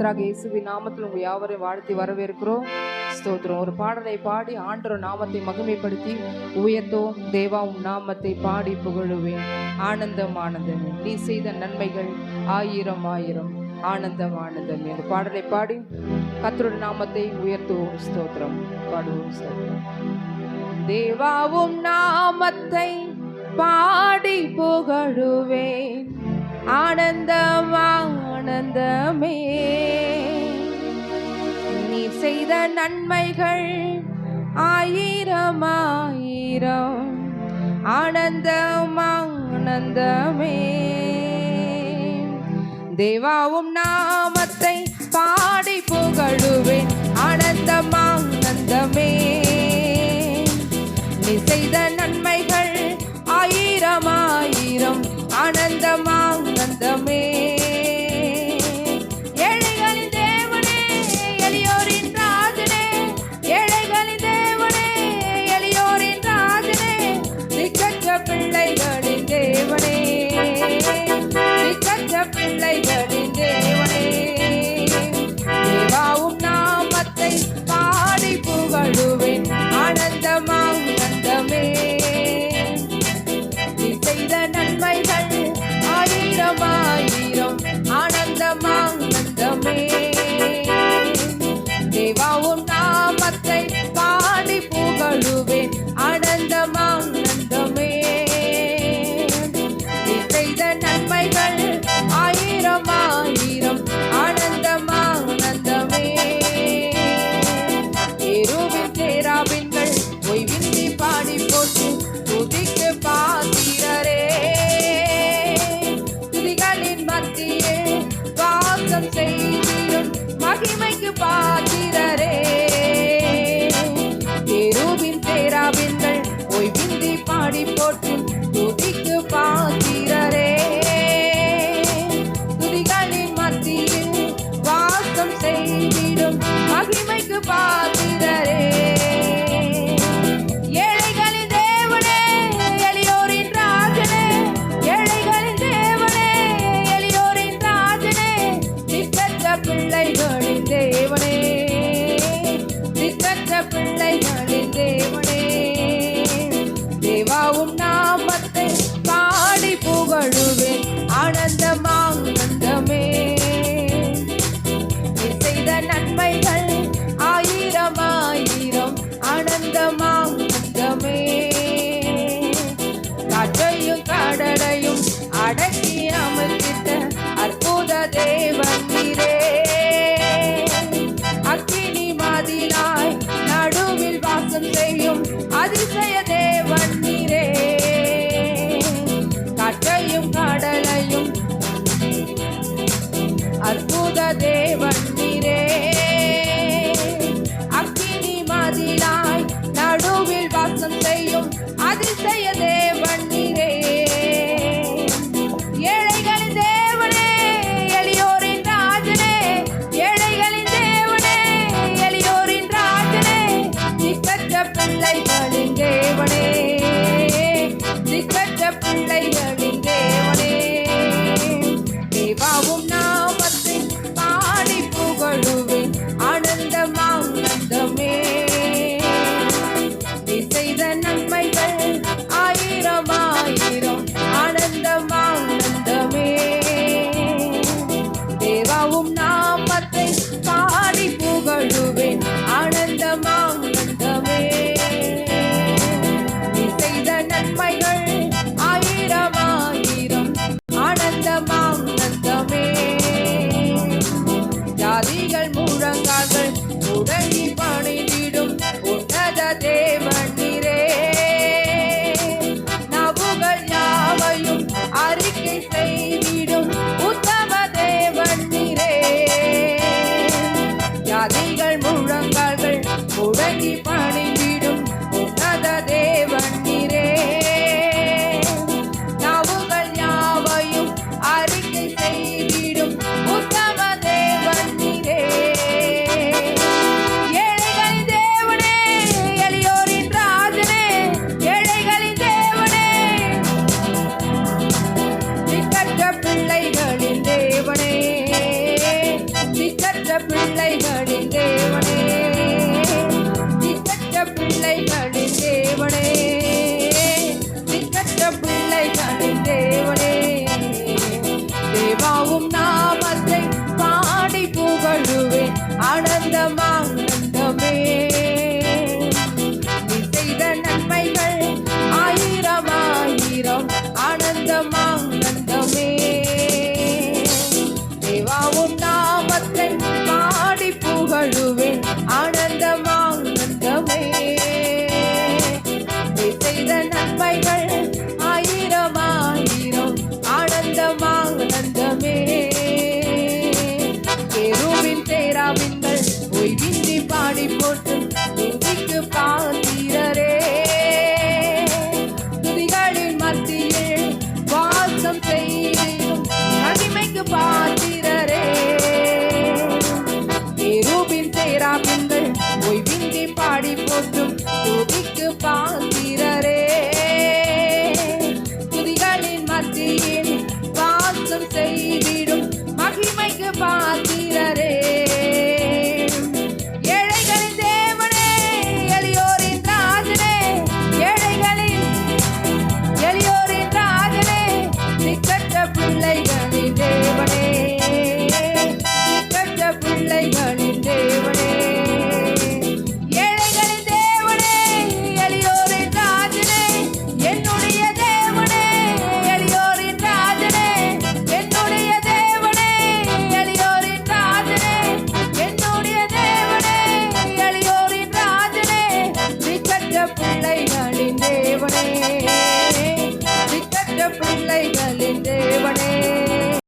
கர்த்தராக இயேசுவின் நாமத்தில் உங்கள் யாவரையும் வாழ்த்தி வரவேற்கிறோம். ஸ்தோத்திரம். ஒரு பாடலை பாடி ஆண்டோர் நாமத்தை மகிமைப்படுத்தி உயர்த்தோம் தேவாவும் நாமத்தை பாடி புகழுவேன். ஆனந்தம் ஆனந்தமே நீ செய்த நன்மைகள் ஆயிரம் ஆயிரம். ஆனந்தம் ஆனந்தம் ஒரு பாடலை பாடி கத்தருட நாமத்தை உயர்த்துவோம். ஸ்தோத்திரம். பாடுவோம் ஸ்தோத்திரம். தேவாவும் நாமத்தை பாடி புகழுவேன். ஆனந்தம் ஆனந்தமே செய்த நன்மைகள் ஆயிரம் ஆயிரம் ஆனந்தம் ஆனந்தமே. தேவாவும் நாமத்தை பாடி புகழுவேன். ஆனந்தம் ஆனந்தமே. நீ செய்த நன்மை doesn't I will not. already. now, but